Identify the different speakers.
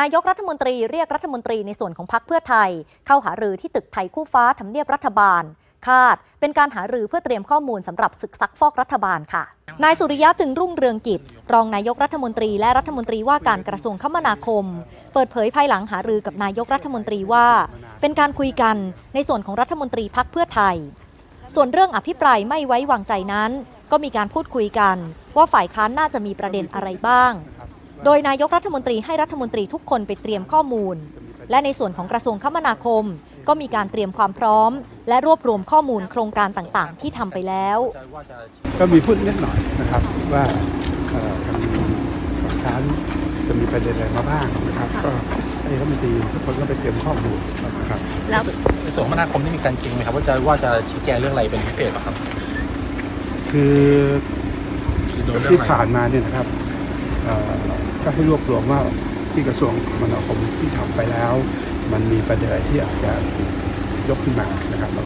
Speaker 1: นายกรัฐมนตรีเรียกรัฐมนตรีในส่วนของพรรคเพื่อไทย เข้าหารือที่ตึกไทยคู่ฟ้าทำเนียบรัฐบาล คาด เป็นการหารือเพื่อเตรียมข้อมูลสำหรับศึกซักฟอกรัฐบาลค่ะ นายสุริยะจึงรุ่งเรืองกิจ รองนายกรัฐมนตรีและรัฐมนตรีว่าการกระทรวงคมนาคม เปิดเผยภายหลังหารือกับนายกรัฐมนตรีว่า เป็นการคุยกันในส่วนของรัฐมนตรีพักเพื่อไทย ส่วนเรื่องอภิปรายไม่ไว้วางใจนั้น ก็มีการพูดคุยกัน ว่าฝ่ายค้านน่าจะมีประเด็นอะไรบ้าง โดยนายกรัฐมนตรีให้รัฐมนตรีทุกคนไปเตรียมข้อมูล และในส่วนของกระทรวงคมนาคม ก็มีการเตรียมความพร้อม และรวบรวมข้อมูลโครงการต่างๆ ที่ทำไปแล้ว
Speaker 2: ก็มีพูดนิดหน่อยนะครับว่าเอ่อทางฝ่ายค้านจะมีประเด็นอะไรมาบ้างนะครับก็ให้รัฐมนตรีทุกคนก็ไปเตรียมข้อมูลนะครับ
Speaker 3: ในส่วนคมนาคมนี่มีการจริงไหมครับว่าจะว่าจะชี้แจงเรื่องอะไรเป็นพิเศษไหมครับ
Speaker 2: คือ
Speaker 3: โดนเรื่อง
Speaker 2: ที่
Speaker 3: อะไร
Speaker 2: ผ่านมาเนี่ยนะครับเอ่อ ก็ให้รวบรวมว่าที่กระทรวงคมนาคมที่ทำไปแล้ว มันมีประเด็นอะไรที่อาจจะยกขึ้นมานะครับ